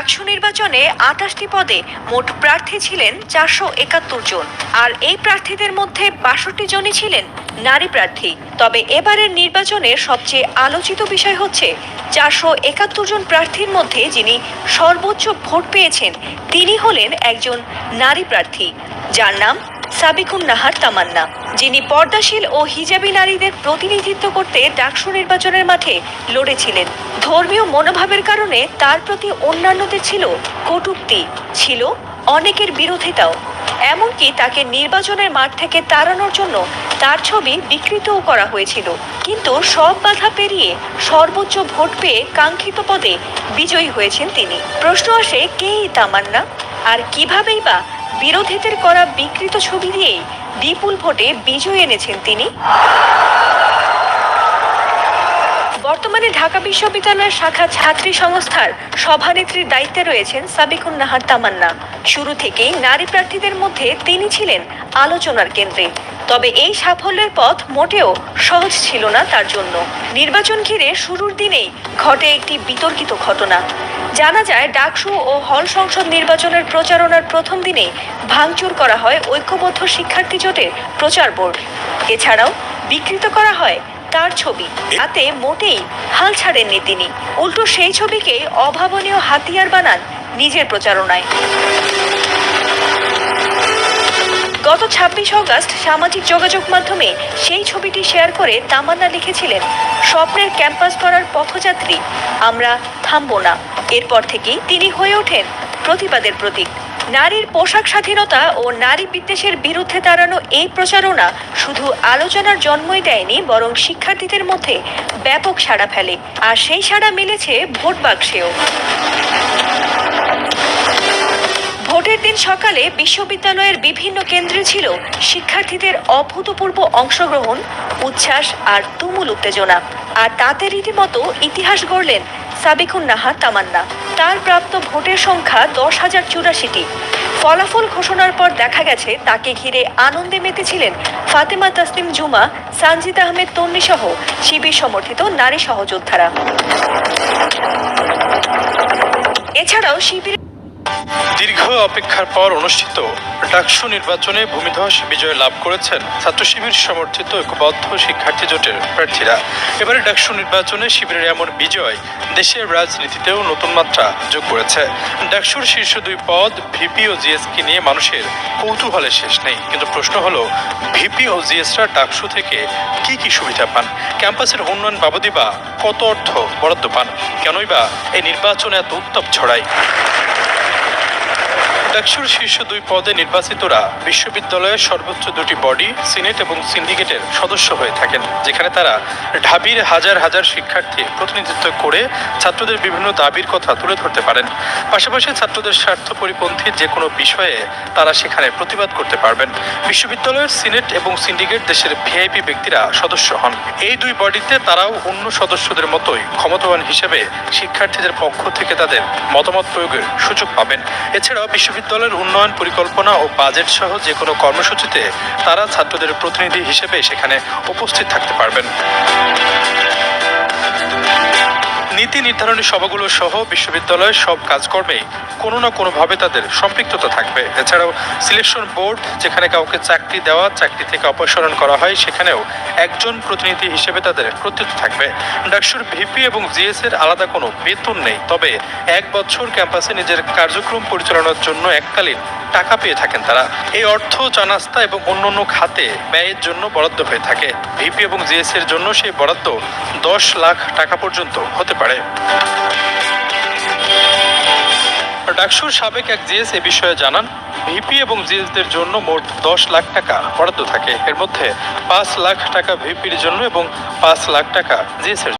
ডাকসু নির্বাচনে আটাশটি পদে মোট প্রার্থী ছিলেন চারশো একাত্তর জন। আর এই প্রার্থীদের মধ্যে বাষট্টি জনই ছিলেন নারী প্রার্থী। তবে এবারের নির্বাচনের সবচেয়ে আলোচিত বিষয় হচ্ছে, চারশো একাত্তর জন প্রার্থীর মধ্যে যিনি সর্বোচ্চ ভোট পেয়েছেন, তিনি হলেন একজন নারী প্রার্থী, যার নাম সাবিকুন নাহার তামান্না। যিনি পর্দাশীল ও হিজাবি নারীদের প্রতিনিধিত্ব করতে ডাকসু নির্বাচনের মাঠে লড়েছিলেন। ধর্মীয় মনোভাবের কারণে তার প্রতি অন্যান্যদের ছিল কটূক্তি, ছিল অনেকের বিরোধিতাও। এমনকি তাকে নির্বাচনের মাঠ থেকে তাড়ানোর জন্য তার ছবি বিকৃতও করা হয়েছিল। কিন্তু সব বাধা পেরিয়ে সর্বোচ্চ ভোট পেয়ে কাঙ্ক্ষিত পদে বিজয়ী হয়েছেন তিনি। প্রশ্ন আসে, কে এই তামান্না? আর কিভাবেই বা বিরোধীদের করা বিকৃত ছবি দিয়েই বিপুল ভোটে বিজয় এনেছেন তিনি? বর্তমানে ঢাকা বিশ্ববিদ্যালয়ের শাখা ছাত্রী সংস্থার সভানেত্রীর দায়িত্বে রয়েছেন সাবিকুন নাহার তামান্না। শুরু থেকেই নারী প্রার্থীদের মধ্যে তিনি ছিলেন আলোচনার কেন্দ্রে। তবে এই সাফল্যের পথ মোটেও সহজ ছিল না তার জন্য। নির্বাচন ঘিরে শুরুর দিনেই ঘটে একটি বিতর্কিত ঘটনা। জানা যায়, ডাকসু ও হল সংসদ নির্বাচনের প্রচারণার প্রথম দিনে ভাঙচুর করা হয় ঐক্যবদ্ধ শিক্ষার্থী জোটের প্রচার বোর্ড। এছাড়াও বিকৃত করা হয় তার ছবি। তাতে মোটেই হাল ছাড়েননি তিনি। উল্টো সেই ছবিকে অভাবনীয় হাতিয়ার বানান নিজের প্রচারণায়। গত ছাব্বিশ অগস্ট সামাজিক যোগাযোগ মাধ্যমে সেই ছবিটি শেয়ার করে তামান্না লিখেছিলেন, স্বপ্নের ক্যাম্পাস করার পথযাত্রী, আমরা থামবো না। এরপর থেকেই তিনি হয়ে ওঠেন প্রতিবাদের প্রতীক। নারীর পোশাক স্বাধীনতা ও নারী বিদ্বেষের বিরুদ্ধে দাঁড়ানো এই প্রচারণা শুধু আলোচনার জন্মই দেয়নি, বরং শিক্ষার্থীদের মধ্যে ব্যাপক সাড়া ফেলে। আর সেই সাড়া মিলেছে ভোট বাক্সেও। ভোটের দিন সকালে বিশ্ববিদ্যালয়ের বিভিন্ন কেন্দ্রে ছিল শিক্ষার্থীদের অভূতপূর্ব অংশগ্রহণ, উচ্ছ্বাস আর তুমুল উত্তেজনা। আর তাতে রীতিমতো ইতিহাস গড়লেন সাবিকুন নাহা তামান্না। তার প্রাপ্ত ভোটের সংখ্যা দশ হাজার চুরাশিটি। ফলাফল ঘোষণার পর দেখা গেছে, তাকে ঘিরে আনন্দে মেতেছিলেন ফাতেমা তাসলিম জুমা, সানজিদ আহমেদ তন্নি সহ শিবির সমর্থিত নারী সহযোদ্ধারা। এছাড়াও শিবির দীর্ঘ অপেক্ষার পর অনুষ্ঠিত ডাকসু নির্বাচনে ভূমিধস বিজয় লাভ করেছেন ছাত্র শিবির সমর্থিত ঐক্যবদ্ধ শিক্ষার্থী জোটের প্রার্থীরা। এবারে ডাকসু নির্বাচনে শিবিরের এমন বিজয় দেশের রাজনীতিতেও নতুন মাত্রা যোগ করেছে। ডাকসুর শীর্ষ দুই পদ ভিপি ও জিএসকে নিয়ে মানুষের কৌতূহলের শেষ নেই। কিন্তু প্রশ্ন হলো, ভিপি ও জিএসরা ডাকসু থেকে কি কি সুবিধা পান? ক্যাম্পাসের উন্নয়ন বাবদই বা কত অর্থ বরাদ্দ পান? কেনই বা এই নির্বাচনে এত উত্তাপ ছড়ায়? ডাকসুর শীর্ষ দুই পদে নির্বাচিতরা বিশ্ববিদ্যালয়ের সর্বোচ্চ দুটি বডি, সিনেট এবং সিন্ডিকেটের সদস্য হয়ে থাকেন, যেখানে তারা ঢাবির হাজার হাজার শিক্ষার্থী প্রতিনিধিত্ব করে ছাত্রদের বিভিন্ন দাবির কথা তুলে ধরতে পারেন। পাশাপাশি ছাত্রদের স্বার্থ পরিপন্থী যে কোনো বিষয়ে তারা সেখানে প্রতিবাদ করতে পারবেন। বিশ্ববিদ্যালয়ের সিনেট এবং সিন্ডিকেট দেশের ভিআইপি ব্যক্তিরা সদস্য হন। এই দুই বডিতে তারাও অন্য সদস্যদের মতোই ক্ষমতাবান হিসেবে শিক্ষার্থীদের পক্ষ থেকে তাদের মতামত প্রয়োগের সুযোগ পাবেন। এছাড়াও বিশ্ববিদ্যালয়ের উন্নয়ন পরিকল্পনা ও বাজেট সহ যে কোনো কর্মসূচিতে তারা ছাত্রদের প্রতিনিধি হিসেবে সেখানে উপস্থিত থাকতে পারবেন। নীতি নির্ধারণী সভাগুলো সহ বিশ্ববিদ্যালয়ের সব কাজকর্মেই কোনো না কোনোভাবে তাদের সম্পৃক্ততা থাকবে। এছাড়াও সিলেকশন বোর্ড, যেখানে কাউকে চাকরি দেওয়া, চাকরি থেকে অপসারণ করা হয়, সেখানেও একজন প্রতিনিধি হিসেবে তাদের কর্তৃত্ব থাকবে। ডাকসুর ভিপি এবং জিএস এর আলাদা কোনো বেতন নেই। তবে এক বছর ক্যাম্পাসে নিজের কার্যক্রম পরিচালনার জন্য এককালীন টাকা পেয়ে থাকেন তারা। এই অর্থ, চানাস্তা এবং অন্যান্য খাতে ব্যয়ের জন্য বরাদ্দ হয়ে থাকে। ভিপি এবং জিএস এর জন্য সেই বরাদ্দ দশ লাখ টাকা পর্যন্ত হতে পারে। ডাকসুর সাবেক এক জিএস এ বিষয়ে জানান, ভিপি এবং জিএসদের জন্য মোট দশ লাখ টাকা বরাদ্দ থাকে। এর মধ্যে পাঁচ লাখ টাকা ভিপির জন্য এবং পাঁচ লাখ টাকা জিএস এর